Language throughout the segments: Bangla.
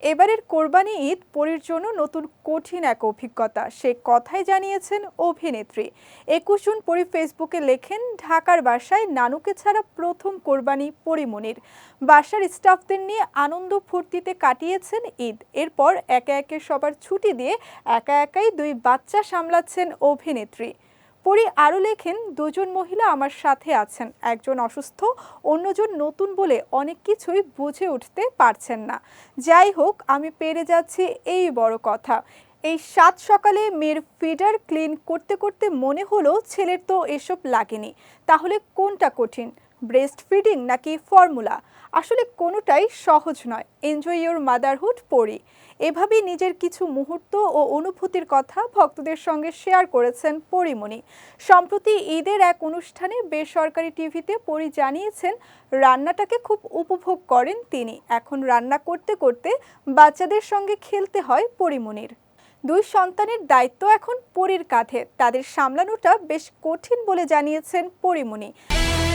এবারের কোরবানি ঈদ, পরীর জন্য নতুন কঠিন এক অভিজ্ঞতা, সে কথাই জানিয়েছেন অভিনেত্রী। একুশ জুন পরি ফেসবুকে লেখেন, ঢাকার বাসায় নানুকে ছাড়া প্রথম কোরবানি পরিমনির বাসার স্টাফদের নিয়ে আনন্দ ফুর্তিতে কাটিয়েছেন ঈদ। এরপর একে একে সবার ছুটি দিয়ে একা একাই দুই বাচ্চা সামলাচ্ছেন অভিনেত্রী। পরি আরও লেখেন, দুজন মহিলা আমার সাথে আছেন। একজন অসুস্থ, অন্যজন নতুন বলে অনেক কিছুই বুঝে উঠতে পারছেন না। যাই হোক, আমি পেরে যাচ্ছি, এই বড় কথা। এই সাত সকালে মেয়ের ফিডার ক্লিন করতে করতে মনে হলো, ছেলের তো এসব লাগেনি। তাহলে কোনটা কঠিন? ব্রেস্ট ফিডিং নাকি ফর্মুলা আসলে কোনোটাই সহজ নয়। এনজয় ইউর মাদারহুড পড়ি এভাবেই নিজের কিছু মুহূর্ত ও অনুভূতির কথা ভক্তদের সঙ্গে শেয়ার করেছেন পরিমণি। সম্প্রতি ঈদের এক অনুষ্ঠানে বেসরকারি টিভিতে পরি জানিয়েছেন, রান্নাটাকে খুব উপভোগ করেন তিনি। এখন রান্না করতে করতে বাচ্চাদের সঙ্গে খেলতে হয় পরিমণির। দুই সন্তানের দায়িত্ব এখন পরীর কাঁধে। তাদের সামলানোটা বেশ কঠিন বলে জানিয়েছেন পরিমণি।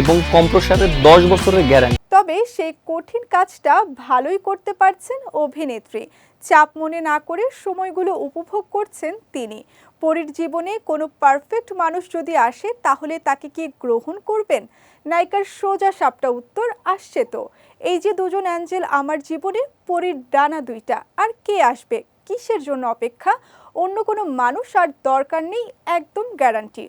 এবং কম্প্রসারের দশ বছরের গ্যারান্টি। তবে সেই কঠিন কাজটা ভালোই করতে পারছেন অভিনেত্রী। চাপ মনে না করে সময়গুলো উপভোগ করছেন তিনি। পরীর জীবনে কোনো পারফেক্ট মানুষ যদি আসে, তাহলে তাকে কি গ্রহণ করবেন? নায়িকার সোজা সাপটা উত্তর, আসছে তো। এই যে দুজন অ্যাঞ্জেল আমার জীবনে, পরীর ডানা দুইটা। আর কে আসবে? কিসের জন্য অপেক্ষা? অন্য কোনো মানুষ আর দরকার নেই, একদম গ্যারান্টি